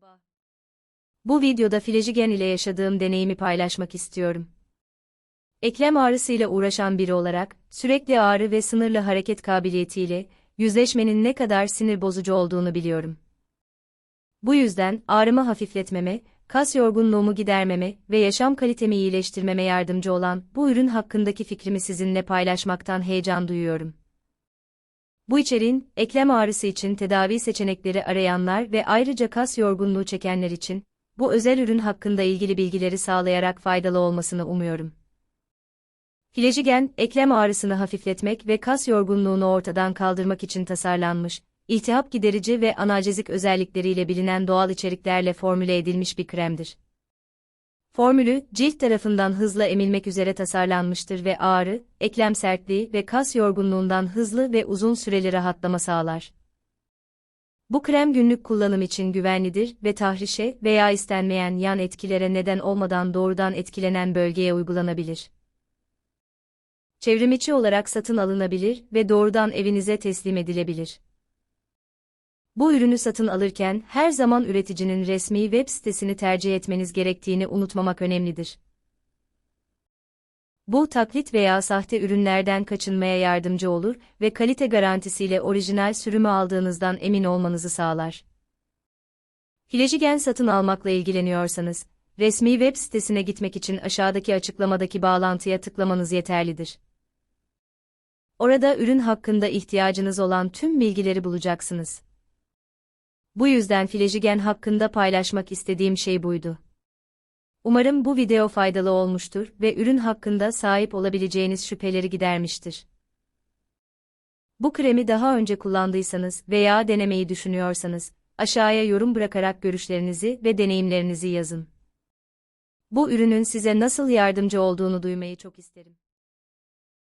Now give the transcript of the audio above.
Merhaba. Bu videoda Flejigen ile yaşadığım deneyimi paylaşmak istiyorum. Eklem ağrısıyla uğraşan biri olarak, sürekli ağrı ve sınırlı hareket kabiliyetiyle, yüzleşmenin ne kadar sinir bozucu olduğunu biliyorum. Bu yüzden, ağrımı hafifletmeme, kas yorgunluğumu gidermeme ve yaşam kalitemi iyileştirmeme yardımcı olan bu ürün hakkındaki fikrimi sizinle paylaşmaktan heyecan duyuyorum. Bu içeriğin, eklem ağrısı için tedavi seçenekleri arayanlar ve ayrıca kas yorgunluğu çekenler için, bu özel ürün hakkında ilgili bilgileri sağlayarak faydalı olmasını umuyorum. Flejigen, eklem ağrısını hafifletmek ve kas yorgunluğunu ortadan kaldırmak için tasarlanmış, iltihap giderici ve analjezik özellikleriyle bilinen doğal içeriklerle formüle edilmiş bir kremdir. Formülü, cilt tarafından hızla emilmek üzere tasarlanmıştır ve ağrı, eklem sertliği ve kas yorgunluğundan hızlı ve uzun süreli rahatlama sağlar. Bu krem günlük kullanım için güvenlidir ve tahrişe veya istenmeyen yan etkilere neden olmadan doğrudan etkilenen bölgeye uygulanabilir. Çevrimiçi olarak satın alınabilir ve doğrudan evinize teslim edilebilir. Bu ürünü satın alırken her zaman üreticinin resmi web sitesini tercih etmeniz gerektiğini unutmamak önemlidir. Bu taklit veya sahte ürünlerden kaçınmaya yardımcı olur ve kalite garantisiyle orijinal sürümü aldığınızdan emin olmanızı sağlar. Flejigen satın almakla ilgileniyorsanız, resmi web sitesine gitmek için aşağıdaki açıklamadaki bağlantıya tıklamanız yeterlidir. Orada ürün hakkında ihtiyacınız olan tüm bilgileri bulacaksınız. Bu yüzden Flejigen hakkında paylaşmak istediğim şey buydu. Umarım bu video faydalı olmuştur ve ürün hakkında sahip olabileceğiniz şüpheleri gidermiştir. Bu kremi daha önce kullandıysanız veya denemeyi düşünüyorsanız, aşağıya yorum bırakarak görüşlerinizi ve deneyimlerinizi yazın. Bu ürünün size nasıl yardımcı olduğunu duymayı çok isterim.